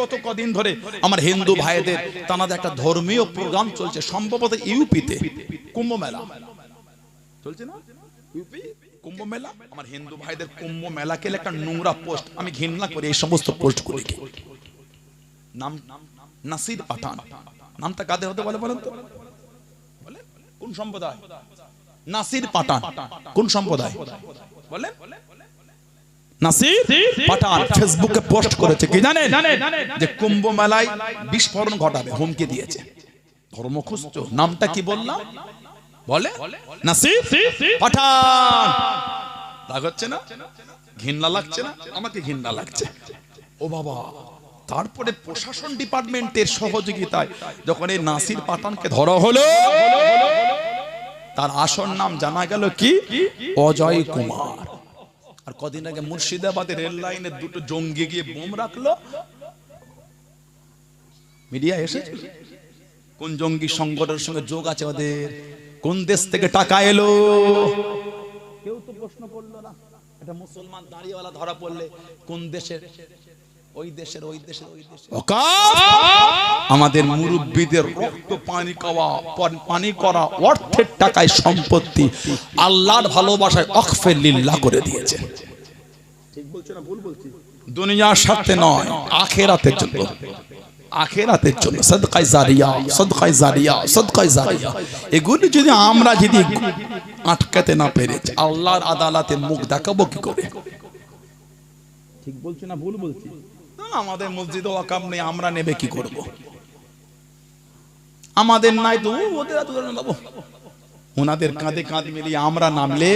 গত কদিন ধরে আমার হিন্দু ভাইদের তাদের একটা ধর্মীয় প্রোগ্রাম চলছে, সম্ভবত ইউপিতে, কুম্ভ মেলা। চলছে না? ইউপি? কুম্ভ মেলা? আমার হিন্দু ভাইদের কুম্ভ একটা নোংরা পোস্ট, আমি ঘৃণা করি এই সমস্ত পোস্ট গুলিকে নাম নাসির পাঠান। নামটা কাদের হতে বলে বলেন তো? কোন সম্প্রদায়? নাসির পাঠান। কোন সম্প্রদায়? বলেন। নাসির পাঠান। ফেসবুকে পোস্ট করেছে কি জানেন? যে কুম্ভ মেলায় বিস্ফোরণ ঘটাবে হুমকি দিয়েছে। ধর্ম নামটা কি বললাম? বলে? নাসির পাঠান। রাগ হচ্ছে না? ঘৃণা লাগছে না? আমাকে ঘৃণা লাগছে। ও বাবা তারপরে প্রশাসন ডিপার্টমেন্টের সহযোগিতায় যখন এই নাসির পাঠানকে ধরা হলো তার আসল নাম জানা গেল কি? অজয় কুমার। আর কদিন আগে মুর্শিদাবাদে রেল লাইনে দুটো জঙ্গি গিয়ে বোম রাখল। মিডিয়া এসেছিল কোন জঙ্গি সংগঠনের সঙ্গে যোগ আছে ওদের? কোন দেশ থেকে টাকা এলো? কেউ তো প্রশ্ন করল না। এটা মুসলমান দাঁড়িয়েওয়ালা ধরা পড়লে কোন দেশের ওই দেশের ওই দেশের ওই দেশের। আমাদের মুরব্বীদের রক্ত পানি খাওয়া পানি করা অর্থের টাকায় সম্পত্তি আল্লাহর ভালোবাসায় অকফে লিল্লা করে দিয়েছে। দুনিয়ার স্বার্থে নয় আখেরাতের জন্য। আখেরাতের জন্য। সদকায় জারিয়া সদকায় জারিয়া সদকায় জারিয়া। এগুলি যদি আমরা যদি আটকাতে না পেরেছি আল্লাহর আদালতে মুখ দেখাবো কি করে? ঠিক বলছি না ভুল বলছি? আমাদের মসজিদে ওয়াকাম নেই, আমরা নেবে কি করব? আমাদের নাই তো ওদের নেব ওনাদের কাঁধে কাঁধ মিলিয়ে আমরা নামলে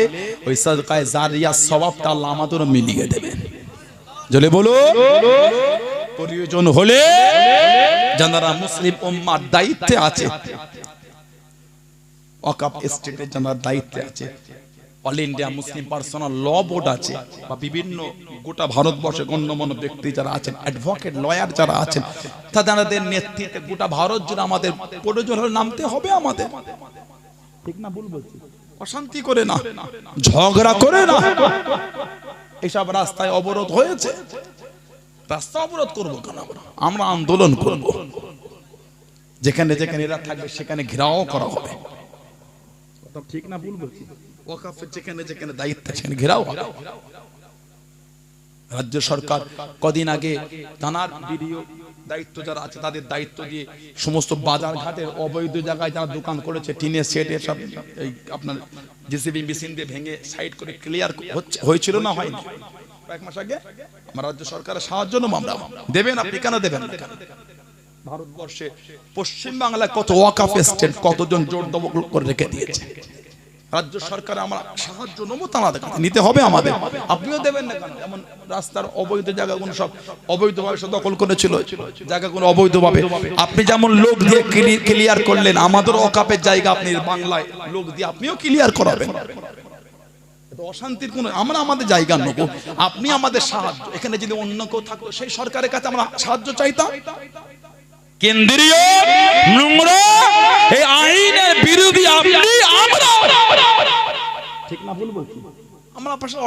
ওই সদকায় জারিয়া সবাবটা আল্লাহ আমাদেরও মিলিয়ে দেবেন। জলে বলো। প্রয়োজন হলে যারা মুসলিম উম্মার দায়িত্বে আছে ওয়াকাপ স্টেটের যারা দায়িত্বে আছে all India Muslim personal law board আছে বা বিভিন্ন গোটা ভারতবর্ষে গণ্যমান্য ব্যক্তি যারা আছেন অ্যাডভোকেট লয়ার যারা আছেন, তাদের নেতৃত্বে গোটা ভারত জুড়ে আমাদের প্রয়োজন হলে নামতে হবে আমাদের। ঠিক না ভুল বলছি? অশান্তি করে না, ঝগড়া করে না। এসব রাস্তায় অবরোধ হয়েছে। রাস্তা অবরোধ করব কেন আমরা? আন্দোলন করব। যেখানে যেখানে এরা থাকবে, সেখানে ঘেরাও করা হবে। ঠিক না ভুল বলছি? ওয়াকাফের যেখানে যেখানে দায়িত্ব আছে সেখানে ঘেরাও রাজ্য সরকার কদিন আগে থানার ভিডিও, দায়িত্ব যারা আছে তাদের দায়িত্ব দিয়ে সমস্ত বাজার ঘাটের অবৈধ জায়গায় যারা দোকান করেছে, টিনের সেট এসব, এই আপনার জেসিবি মেশিন দিয়ে ভেঙে সাইড করে ক্লিয়ার হয়েছিল না হয়নি? কয়েক মাস আগে আমার রাজ্য সরকারের সাহায্য নেব দেবেন আপনি, কেন দেবেন? ভারতবর্ষে পশ্চিম বাংলায় কত ওয়াকাফ স্টেট কতজন জোর দখল করে রেখে দিয়েছে? রাজ্য সরকার আমরা সাহায্য নেব কাছে নিতে হবে আমাদের। আপনিও দেবেন না কেন? যেমন রাস্তার অবৈধ জায়গাগুলো সব অবৈধভাবে সব দখল করেছিল, জায়গাগুলো অবৈধভাবে। আপনি যেমন লোক দিয়ে ক্লিয়ার করলেন, আমাদের অকাপের জায়গা আপনি বাংলায় লোক দিয়ে আপনিও ক্লিয়ার করাবেন। অশান্তির কোনো, আমরা আমাদের জায়গা নেব, আপনি আমাদের সাহায্য। এখানে যদি অন্য কেউ থাকতো, সেই সরকারের কাছে আমরা সাহায্য চাইতাম। কেন্দ্রীয় নোংরা আইনের বিরোধী আপনি, আমরা।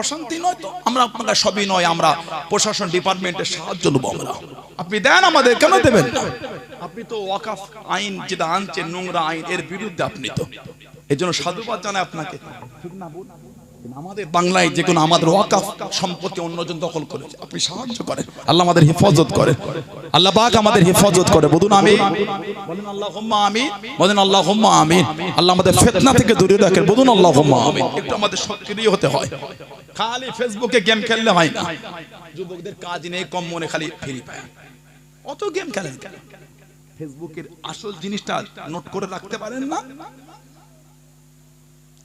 অশান্তি নয় তো? আমরা সবই নয়, আমরা প্রশাসন ডিপার্টমেন্টের সাহায্য আমরা। আপনি দেন আমাদের, কেন দেবেন? আপনি তো ওয়াকাফ আইন যেটা আনছেন নোংরা আইন, এর বিরুদ্ধে আপনি তো। এই জন্য সাধুবাদ জানাই আপনাকে। ঠিক না? আমাদের বাংলায় যে কোনো আমাদের ওয়াকাফ সম্পত্তি অন্যজন দখল করেছে আপনি সাহায্য করেন। আল্লাহ আমাদের হেফাজত করে আল্লাহ পাক আমাদের হেফাজত করে। বলুন আমি বলেন আল্লাহ আমি বলেন আল্লাহ আমিন। আল্লাহ আমাদের ফেতনা থেকে দূরে রাখেন। বলুন আল্লাহ আমিন। একটু আমাদের সক্রিয় হতে হয়। খালি ফেসবুকে গেম খেললে হয় না। যুবকদের কাজ নেই, কম মনে খালি ফ্রি পায় অত গেম খেলেন? ফেসবুকের আসল জিনিসটা নোট করে রাখতে পারেন না?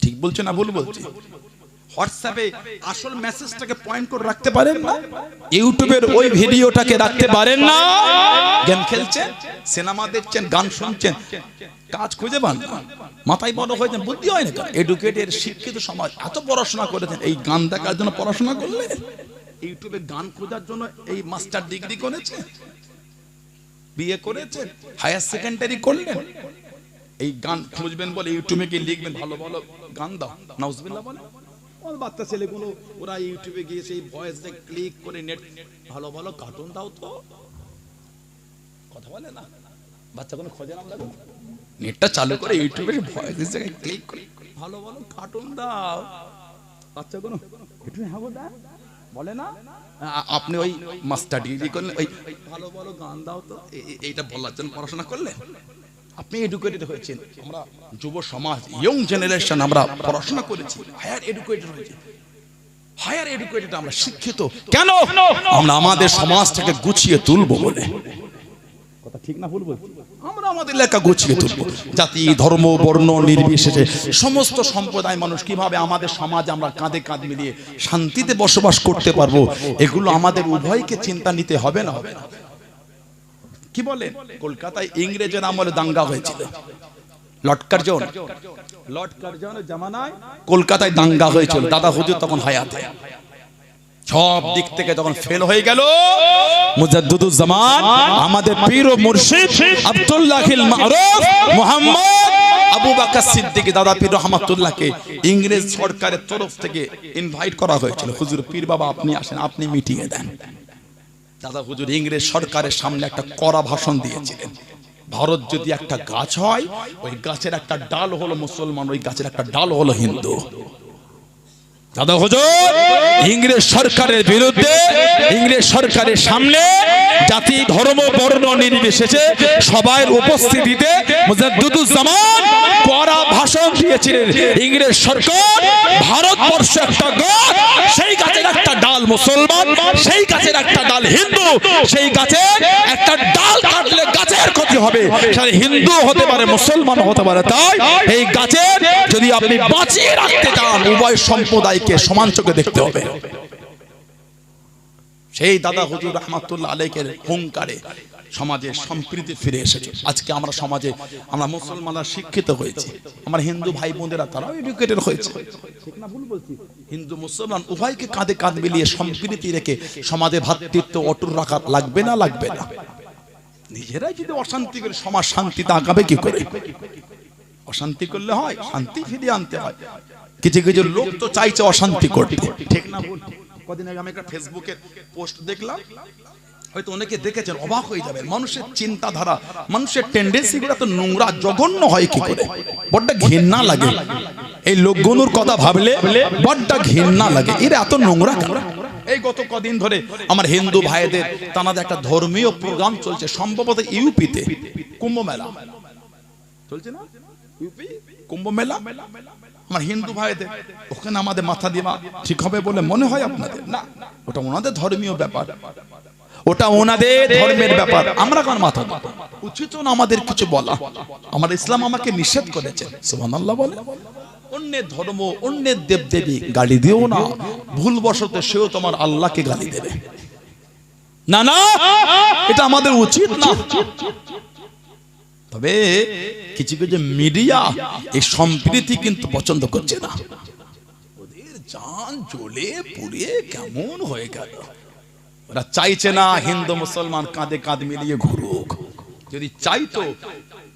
ঠিক বলছে না ভুল বলছে? হোয়াটসঅ্যাপে আসল মেসেজটাকে পয়েন্ট করে রাখতে পারেন না? ইউটিউবের ওই ভিডিওটাকে রাখতে পারেন না? গেম খেলছেন সিনেমা দেখছেন গান শুনছেন কাজ খুঁজে পান। মাথায় বড় হয়েছেন বুদ্ধি হয় না এডুকেটেড শিক্ষিত সমাজ এত পড়াশোনা করেছেন এই গান দেখার জন্য পড়াশোনা করলেন? ইউটিউবে গান খোঁজার জন্য এই মাস্টার ডিগ্রি করেছে বিয়ে করেছেন? হায়ার সেকেন্ডারি করলেন? এই গান খুঁজবেন বলে ইউটিউবে গিয়ে লিখবেন ভালো ভালো গান দাও। নাউজবিল্লাহ বলে বাচ্চা ছেলেগুলো ওরা ইউটিউবে গিয়ে সেই ভয়েসে ক্লিক করে নেট ভালো ভালো কার্টুন দাও তো। কথা বলে না? বাচ্চা কোনো খোঁজে না আমরা নেটটা চালু করে ইউটিউবে ভয়েস জায়গায় ক্লিক করে ভালো ভালো কার্টুন দাও। বাচ্চা কোনো একটু হ্যাঁ গো দাও বলে না? আপনি ওই মাস্টার ডিগ্রি করলেন, ওই ভালো ভালো গান দাও তো। এইটা বলার জন্য পড়াশোনা করলেন? আপনি এডুকেটেড হয়েছেন। আমরা যুব সমাজ ইয়ং জেনারেশন আমরা পড়াশোনা করেছি। হায়ার এডুকেটেড হয়েছি। হায়ার এডুকেটেড আমরা শিক্ষিত। কেন? আমরা আমাদের সমাজটাকে গুছিয়ে তুলবো বলে। কথা ঠিক না ভুল বলছি? আমরা আমাদের এলাকা গুছিয়ে তুলবো। জাতি, ধর্ম, বর্ণ, নির্বিশেষে সমস্ত সম্প্রদায় মানুষ কীভাবে আমাদের সমাজ আমরা কাঁধে কাঁধ মিলিয়ে শান্তিতে বসবাস করতে পারব, এগুলো আমাদের উভয়কে চিন্তা নিতে হবে না হবে না। কি বলেন? কলকাতায় ইংরেজের আমলে দাঙ্গা হয়েছিল। Lord Curzon. লর্ড কার্জনের জামানায় কলকাতায় দাঙ্গা হয়েছিল। দাদা হুজুর তখন হায়াতে। সব দিক থেকে যখন ফেল হয়ে গেল মুজাদ্দুদুজ্জামান আমাদের পীর ও মুর্শিদ আব্দুল্লাহিল মারুফ মুহাম্মদ আবু বকর সিদ্দিক দাদা পীর রহমাতুল্লাহকে ইংরেজ সরকারের তরফ থেকে ইনভাইট করা হয়েছিল। হুজুর পীর বাবা আপনি আসেন আপনি মিটিয়ে দেন। দাদা হুজুর, ইংরেজ সরকারের সামনে একটা কড়া ভাষণ দিয়েছিলেন। ভারত যদি একটা গাছ হয়, ওই গাছের একটা ডাল হলো মুসলমান, ওই গাছের একটা ডাল হলো হিন্দু। দাদা হুজুর, ইংরেজ সরকারের বিরুদ্ধে, ইংরেজ সরকারের সামনে জাতি, ধর্ম, বর্ণ নির্বিশেষে সবাই উপস্থিতিতে মুজাদ্দুজ্জামান কড়া ভাষণ দিয়েছিলেন। ইংরেজ সরকার, ভারতবর্ষ একটা গাছ সেই গাছের একটা ডাল মুসলমান, সেই গাছের একটা ডাল হিন্দু, সেই গাছের একটা ডাল হবে। হিন্দু হতে পারে মুসলমান হতে পারে। তাই এই গাছের যদি আপনি বাঁচিয়ে রাখতে চান উভয় সম্প্রদায়কে সমান চোখে দেখতে হবে। সেই দাদা হুজুর রহমাতুল্লাহ আলাইকের হুঙ্কারে সমাজে সম্প্রীতি ফিরে এসেছে। আজকে আমরা সমাজে আমরা মুসলমানরা শিক্ষিত হয়েছি। আমার হিন্দু ভাই বোনেরা তারাও এডুকেটেড হয়েছে। হিন্দু মুসলমান উভয়কে কাঁধে কাঁধ মিলিয়ে সম্প্রীতি রেখে সমাজে ভ্রাতৃত্ব অটুট রাখা লাগবে না লাগবে না। নিজেরাই যদি অশান্তি করে, সমাজ শান্তিতে আগাবে কি করে? অশান্তি করলে হয়, শান্তি ফিরিয়ে আনতে হয়। কিছু কিছু লোক তো চাইছে অশান্তি করতে। ঠিক না কদিন আগে আমি একটা ফেসবুকে পোস্ট দেখলাম, হয়তো অনেকে দেখেছেন, অবাক হয়ে যাবেন। মানুষের চিন্তাধারা, মানুষের টেন্ডেন্সি গুলো তো নোংরা, জঘন্য হয় কি করে? বড্ড ঘৃণা লাগে। এই লোকগুলোর কথা ভাবলে বড্ড ঘৃণা লাগে। এরা এত নোংরা কেন? এই গত কদিন ধরে আমার হিন্দু ভাইদের তানাদের একটা ধর্মীয় প্রোগ্রাম চলছে, সম্ভবত ইউপিতে কুম্ভ মেলা চলছে না? ইউপি? কুম্ভ মেলা আমার হিন্দু ভাইদের, ওখানে আমাদের মাথা দেওয়া ঠিক হবে বলে মনে হয় আপনাদের? না, ওটা ওনাদের ধর্মীয় ব্যাপার। ওটা ওনাদের ধর্মের ব্যাপার। আমরা কোন মাথা দেব? উচিত আমাদের কিছু বলা। আমার ইসলাম আমাকে নিষেধ করেছে। সুবহানাল্লাহ বলে। অন্যের ধর্ম, অন্যের দেব দেবী গালি দিও না। ভুলবশত সেও তোমার আল্লাহকে গালি দেবে। না না এটা আমাদের উচিত না। তবে কিছু কিছু মিডিয়া এই সম্প্রীতি কিন্তু পছন্দ করছে না। ওদের জান জ্বলে পুড়ে কেমন হয়ে গেল। ওরা চাইছে না হিন্দু, মুসলমান কাঁধে কাঁধ মিলিয়ে ঘুরুক। যদি চাইতো,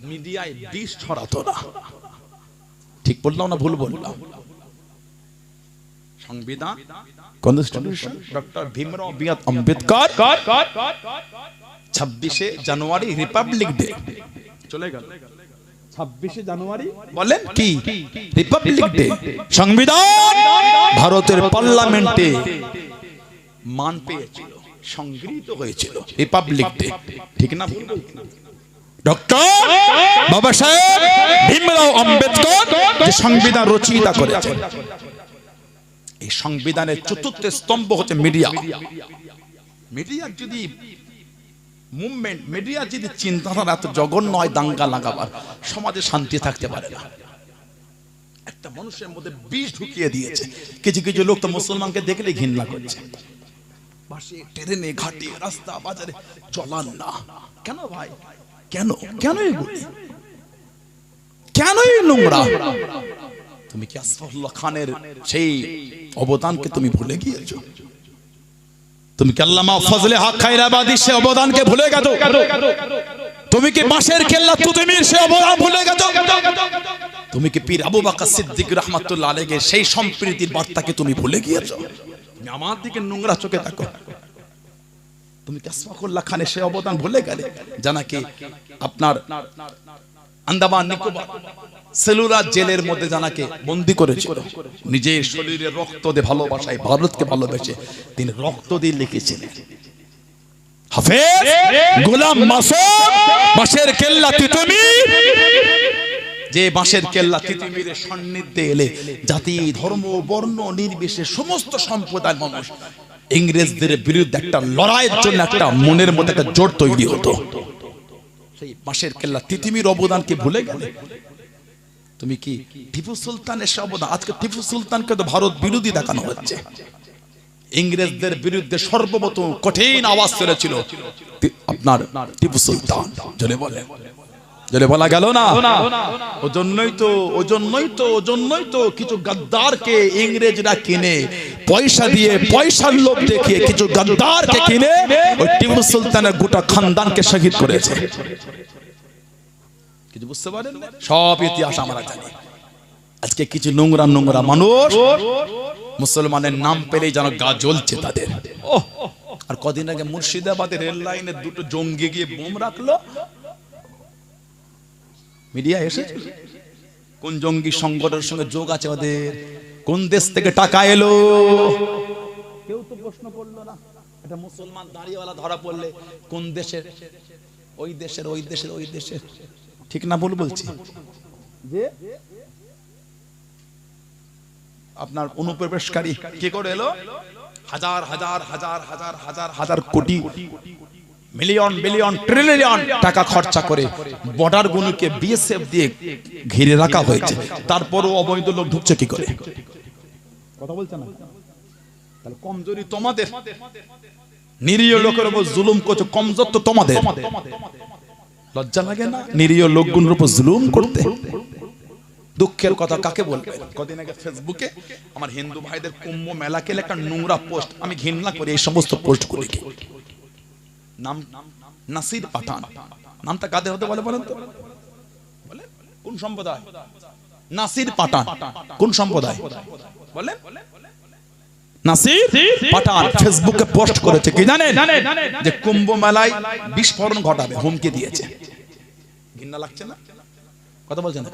মিডিয়ায় বিষ ছড়াতো না। ঠিক বললাম না ভুল বললাম? সংবিধান কনস্টিটিউশন ডক্টর ভীমরাও বিয়াত আম্বেদকর ছাব্বিশে জানুয়ারি রিপাবলিক ডে চলে গেল। ছাব্বিশে জানুয়ারি? বলেন কি? রিপাবলিক ডে সংবিধান ভারতের পার্লামেন্টে মান পেয়েছিল সংগৃহীত হয়েছিল। রিপাবলিক ডে ঠিক না। ডক্টর বাবা সাহেব ভীমরাও আম্বেদকর যে সংবিধান রচয়িতা করেছেন। এই সংবিধানের চতুর্থ স্তম্ভ হচ্ছে মিডিয়া। মিডিয়া যদি মুভমেন্ট, মিডিয়া যদি চিন্তাধারা এত জঘন্য হয়, দাঙ্গা লাগাবার, সমাজে শান্তি থাকতে পারে না। একটা মানুষের মধ্যে বিষ ঢুকিয়ে দিয়েছে। কিছু কিছু লোক তো মুসলমানকে দেখলে ঘৃণা করছে। বাসে, ট্রেনে, ঘাটে, রাস্তা, বাজারে, চলান না। কেন ভাই? কেন? কেন এগুলি কেন এই নোংরা? তুমি কি আসফাউল্লাহ খানের সেই অবদানকে তুমি ভুলে গিয়েছো? তুমি কি আল্লামা ফজলে হক খায়রাবাদী সে অবদানকে ভুলে গেছো? তুমি কি বাঁশের কেল্লা তুতুমির সে অবদান ভুলে গেছো? তুমি কি পীর আবু বকর সিদ্দিক রাহমাতুল্লাহ আলাইহির সেই সম্প্রীতির বার্তাকে তুমি ভুলে গিয়েছো? আমার দিকে নোংরা চোখে তাকো তুমি কাসমাকুল্লাহ খানের সে অবদান ভুলে গেলে। জানাকি আপনার আন্দামান নিকোবর সেলুলার জেলের মধ্যে জানাকে বন্দি করেছিল নিজের শরীরে রক্ত দিয়ে ভালোবাসায় ভারতকে ভালোবেসে তিনি রক্ত দিয়ে লিখেছিলেন। হাফেজ, গোলাম মাসুদ কেল্লা যে বাঁশের কেল্লা এলে জাতি, ধর্ম, বর্ণ, নির্বিশেষে সমস্ত সম্প্রদায়ের মানুষ ইংরেজদের বিরুদ্ধে একটা লড়াইয়ের জন্য একটা মনের মধ্যে একটা জোর তৈরি হতো। সেই বাঁশের কেল্লা তিতিমির অবদানকে ভুলে গেলে তুমি কি টিপু সুলতানের সে অবদান? আজকে টিপু সুলতানকে তো ভারত বিরোধী দেখানো হচ্ছে। ইংরেজদের বিরুদ্ধে সর্বপ্রথম কঠিন আওয়াজ তুলেছিল আপনার টিপু সুলতান জলে বলে জলে বলা গেল না? ও জন্যই তো ও জন্যই তো ও জন্যই তো কিছু গাদ্দারকে ইংরেজরা কিনে পয়সা দিয়ে পয়সার লোভ দেখিয়ে কিছু গাদ্দারকে কিনে ওই টিপু সুলতানের গোটা খানদানকে শহীদ করেছে। কিছু বুঝতে পারেন সব ইতিহাস আমরা জানি। আজকে কিছু নোংরা নোংরা মানুষ মুসলমানের নাম পেলেই যেন গা জ্বলছে তাদের! আর কদিন আগে মুর্শিদাবাদের রেল লাইনে দুটো জঙ্গি গিয়ে বোম রাখল মিডিয়া এসেছে কোন জঙ্গি সংগঠনের সঙ্গে যোগ আছে ওদের? কোন দেশ থেকে টাকা এলো? কেউ তো প্রশ্ন করল না। এটা মুসলমান দাঁড়িয়েওয়ালা ধরা পড়লে কোন দেশের? ওই দেশের ওই দেশের ওই দেশের। ঠিক না ভুল বলছি? যে? আপনার অনুপ্রবেশকারী কি করে এলো? হাজার হাজার হাজার হাজার হাজার হাজার কোটি। মিলিয়ন বিলিয়ন ট্রিলিয়ন টাকা খরচা করে বর্ডার গুলোকে বিএসএফ দিয়ে ঘিরে রাখা হয়েছে। তারপরও অবৈধ লোক ঢুকছে কি করে? কথা বলছে না? তাহলে কমজোরি তোমাদের। নিরীহ লোকের উপর জুলুম করছে কমজোর তো তোমাদের। লজ্জা লাগে না? নিরীহ লোকগুলোর উপর জুলুম করতে? দুঃখের কথা কাকে বলবেন কদিন আগে ফেসবুকে আমার হিন্দু ভাইদের কুম্ভ মেলাকে একটা নোংরা পোস্ট আমি ঘৃণা করি এই সমস্ত পোস্ট গুলিকে। নাম, নাসির পাঠান। নামটা কাদের হতে বলে বলেন তো? কোন সম্প্রদায়? নাসির পাঠান। কোন সম্প্রদায়? বলেন। কুম্ভ মেলায় বিস্ফোরণ ঘটাবে, হুমকি দিয়েছে। ঘৃণা লাগছে না? কথা বলছেন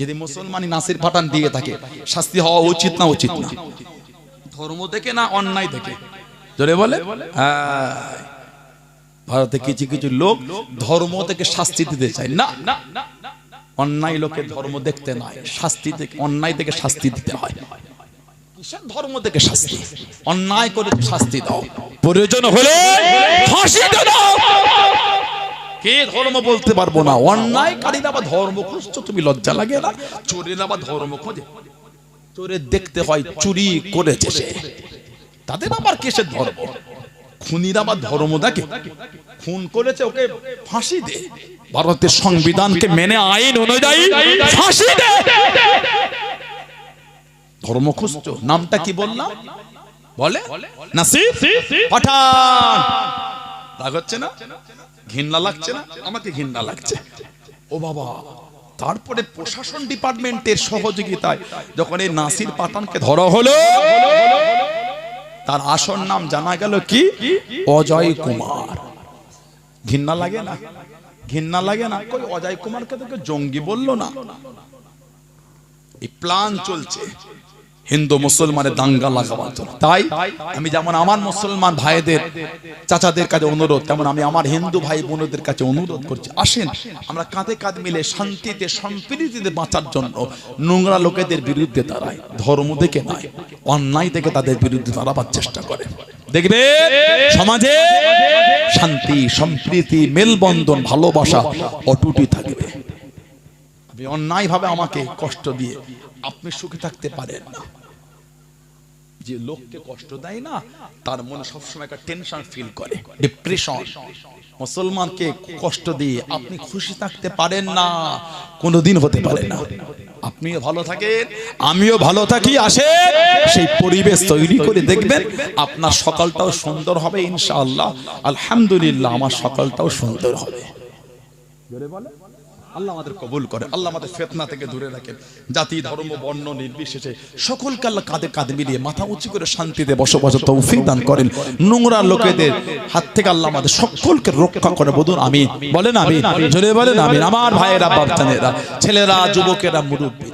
যদি মুসলমানই নাসির পাঠান দিয়ে থাকে, শাস্তি হওয়া উচিত না উচিত না? ধর্ম থেকে না অন্যায় থেকে বলে হ্যাঁ। ভারতে কিছু কিছু লোক ধর্ম থেকে শাস্তি দিতে চায়। না। অন্যায় লোকে ধর্ম দেখতে নাই শাস্তি থেকে অন্যায় থেকে শাস্তি দিতে হয়। ধর্ম থেকে শাস্তি? অন্যায় করে শাস্তি দাও। প্রয়োজন হলে কে ধর্ম বলতে পারব না? অন্যায়কারীরা বা ধর্ম খুঁজছো, তুমি লজ্জা লাগে না? চোরেরা বা ধর্ম খোঁজে। চোরে দেখতে হয় চুরি করেছে তাদের আবার কিসের ধর্ম? খুনিরা বা ধর্ম দেখে খুন করেছে, ওকে ফাঁসি দে। ভারতের সংবিধানকে মেনে আইন অনুযায়ী ফাঁসি দে। ধর্ম খুঁজছো? নামটা কি বললাম বলে? নাসির? পাঠান। রাগ হচ্ছে না? ঘৃণা লাগছে না? আমাকে ঘৃণা লাগছে। ও বাবা, তারপরে প্রশাসন ডিপার্টমেন্টের সহযোগিতায় যখন এই নাসির পাঠানকে ধরা হলো তার আসল নাম জানা গেল কি? অজয় কুমার। ঘৃণা লাগে না? ঘৃণা লাগে না? কই অজয় কুমারকে তোকে জঙ্গি বলল না। এই প্ল্যান চলছে। হিন্দু মুসলমানের দাঙ্গা লাগাবার জন্য। তাই আমি যেমন আমার মুসলমান ভাইদের, চাচাদের কাছে অনুরোধ, তেমন আমি আমার হিন্দু ভাই বোনদের কাছে অনুরোধ করছি, আসেন আমরা কাঁধে কাঁধ মিলে শান্তিতে, সম্প্রীতিতে বাঁচার জন্য নোংরা লোকেদের বিরুদ্ধে দাঁড়াই, ধর্ম দেখে নয় অন্যায় থেকে তাদের বিরুদ্ধে দাঁড়াবার চেষ্টা করে। দেখবে? সমাজে শান্তি, সম্প্রীতি, মেলবন্ধন, ভালোবাসা অটুটি থাকবে। আপনি অন্যায় ভাবে আমাকে কষ্ট দিয়ে। আপনি সুখে থাকতে পারেন না। যে লোককে কষ্ট দেয় না, তার মনে সবসময় একটা টেনশন ফিল করে। ডিপ্রেশন মুসলমানকে কষ্ট দিয়ে আপনি খুশি থাকতে পারেন না, কোনোদিন হতে পারে না। আপনিও ভালো থাকেন, আমিও ভালো থাকি আসে সেই পরিবেশ তৈরি করে দেখবেন, আপনার সকালটাও সুন্দর হবে ইনশাআল্লাহ। আলহামদুলিল্লাহ, আমার সকালটাও সুন্দর হবে। আল্লাহ আমাদের কবুল করে, আল্লাহ আমাদের ফেতনা থেকে দূরে রাখেন। জাতি, ধর্ম, বর্ণ, নির্বিশেষে সকলকে আল্লাহ কাঁধে কাঁধে মিলিয়ে মাথা উঁচু করে শান্তিতে বসবাস তৌফিক দান করেন। নোংরা লোকেদের হাত থেকে আল্লাহ আমাদের সকলকে রক্ষা করে বলুন আমি বলেন আমি জোরে বলেন আমি আমার ভাইয়েরা বাবচানেরা ছেলেরা, যুবকেরা মুরব্বী